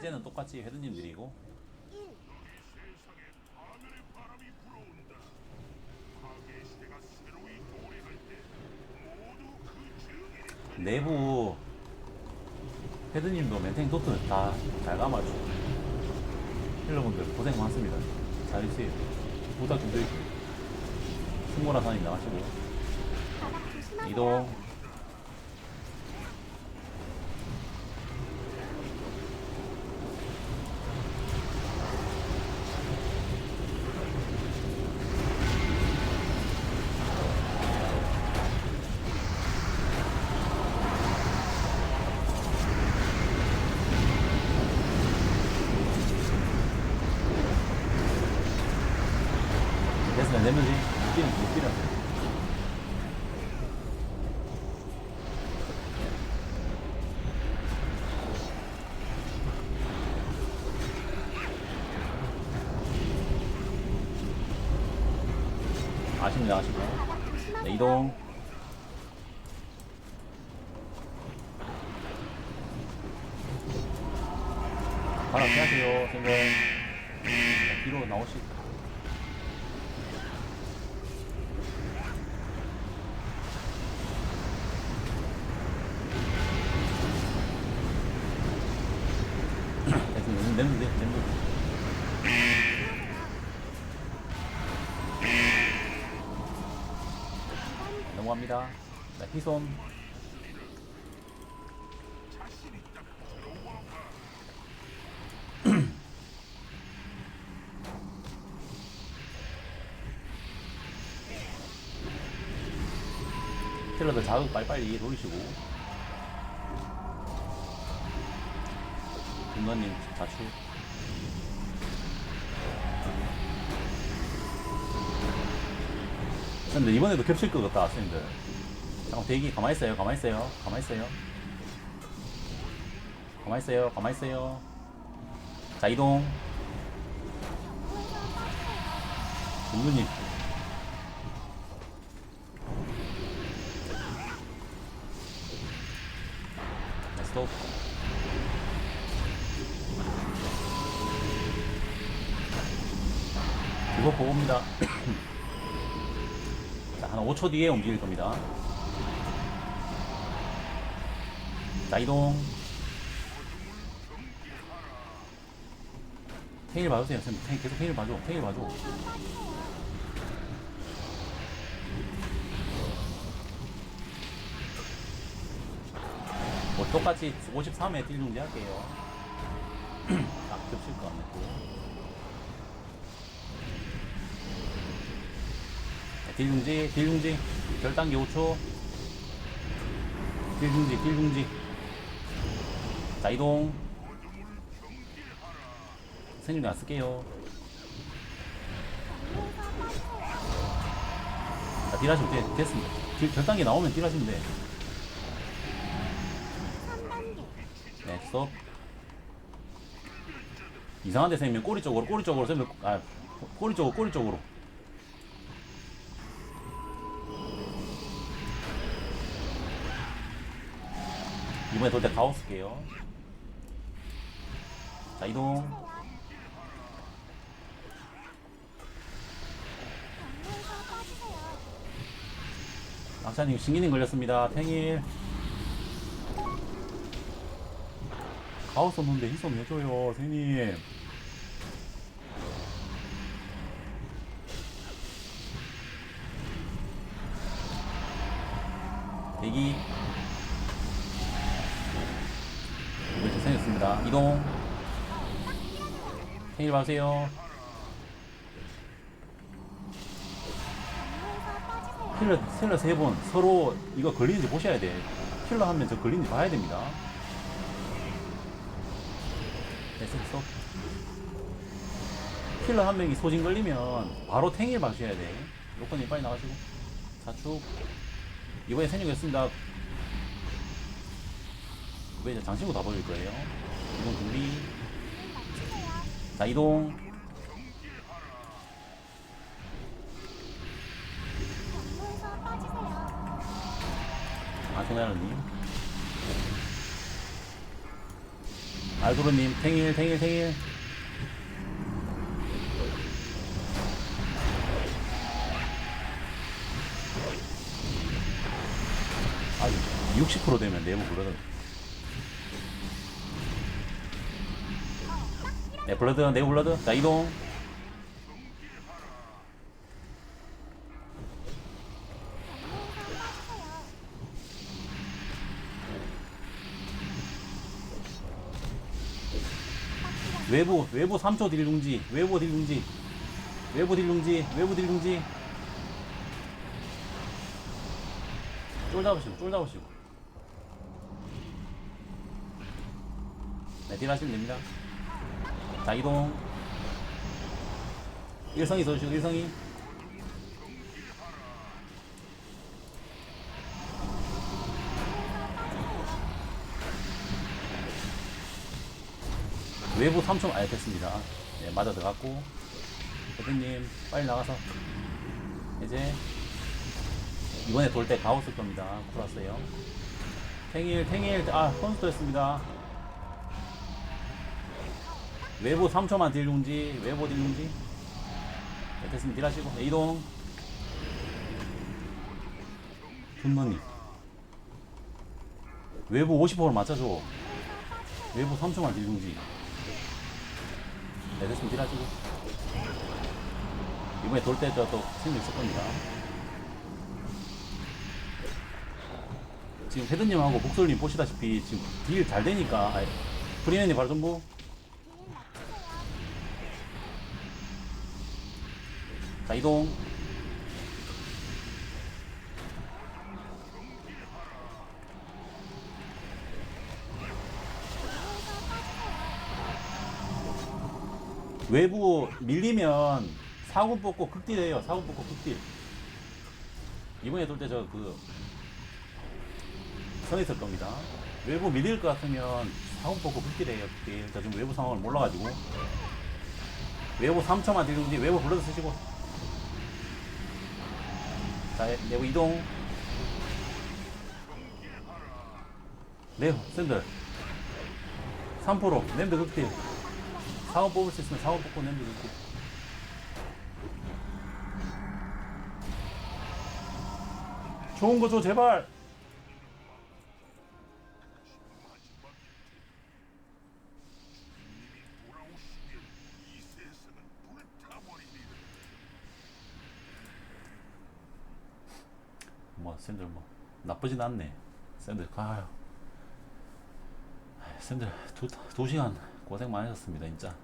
해제는 똑같이 헤드님 드리고. 내부 헤드님도 멘탱 도트 다잘 감아줘 힐러분들 고생 많습니다. 잘해주세요. 부탁 좀 드릴게요. 승모라 산이 나가시고. 바닥 됐으면 내면지 뛰는 못 뛰는 아쉽네 아쉽네. 네, 이동. 바람 피하세요 자, 뒤로 나오시 넘어갑니다. 자, 희손. 킬러들 자극 빨리빨리 돌리시고. 김건님 자축 근데 이번에도 겹칠 것 같다 선생님들 잠깐 대기 가만히 있어요 가만히 있어요 가만히 있어요. 가만히 있어요 가만히 있어요. 자 이동. 김근님. 자 스톱. 이거 보고입니다. 자, 한 5초 뒤에 움직일 겁니다. 자, 이동. 탱일 봐주세요. 탱, 계속 탱일 봐줘. 탱일 봐줘. 뭐, 똑같이 53에 딜 중지 할게요. 딱 겹칠 것 같네, 딜중지, 딜중지, 결단기 5초. 딜중지, 딜중지. 자, 이동. 선생님, 나 쓸게요. 자, 딜하시면 돼. 됐습니다. 딜, 결단기 나오면 딜하시면 돼. 3단계. 네, 스톱. 이상한데, 선생님, 꼬리 쪽으로, 꼬리 쪽으로, 선생님, 아, 꼬리 쪽으로, 꼬리 쪽으로. 이번에 돌때 가오 쓸게요. 자, 이동. 악사님, 신기님 걸렸습니다. 탱일. 가오 썼는데 희손 해줘요, 선생님. 대기. 이동. 경로에서 빠지세요. 킬러, 킬러 세 번 서로 이거 걸리는지 보셔야 돼. 킬러 한명저 걸리는지 봐야 됩니다. 됐어, 됐어. 킬러 한 명이 소진 걸리면 바로 탱일 마셔야 돼. 로커님 빨리 나가시고. 자축. 이번에 생육했습니다. 이번에 장신구 다 버릴 거예요. 준비. 멈추세요. 자, 이동. 아, 알도르님 탱일 탱일 탱일 아직 60% 되면 내부 블러드 네 블러드 내부 블러드. 자 이동. 외부 외부 3초 딜룽지 외부 딜룽지 외부 딜룽지 외부 딜룽지. 쫄 잡으시고 쫄 잡으시고. 네 딜 하시면 됩니다 자 이동 일성이 써주시고 일성이 외부 3초 아예 됐습니다. 네, 맞아 들어갔고 대표님 빨리 나가서 이제 이번에 돌 때 가오 쓸 겁니다. 풀었어요. 탱일 탱일 아 선수 됐습니다. 외부 3초만 딜룽지 외부 딜룽지 네, 됐습니다. 딜하시고 네, 이동 굿머니 외부 50% 맞춰줘 외부 3초만 딜룽지 네, 됐으면 딜하시고. 이번에 돌 때 저또 생각 있을 겁니다. 지금 헤드님하고 목솔님 보시다시피 지금 딜 잘 되니까, 아이, 프리맨님 바로 전부. 길 막히세요. 자, 이동. 외부 밀리면 사군 뽑고 극딜해요. 사군 뽑고 극딜. 이번에 돌 때 저 그, 서 있을 겁니다. 외부 밀릴 것 같으면 사군 뽑고 극딜해요. 극딜. 저 지금 외부 상황을 몰라가지고. 외부 3초만 딜는지 외부 불러서 쓰시고. 자, 내부 이동. 네, 샌들. 3% 랜드 극딜. 사원 뽑을 수 있으면 사원 뽑고 냄새 넣고 좋은 거줘 제발 뭐 샌들 뭐 나쁘진 않네. 샌들 가요. 샌들 두, 두 시간 고생 많으셨습니다 진짜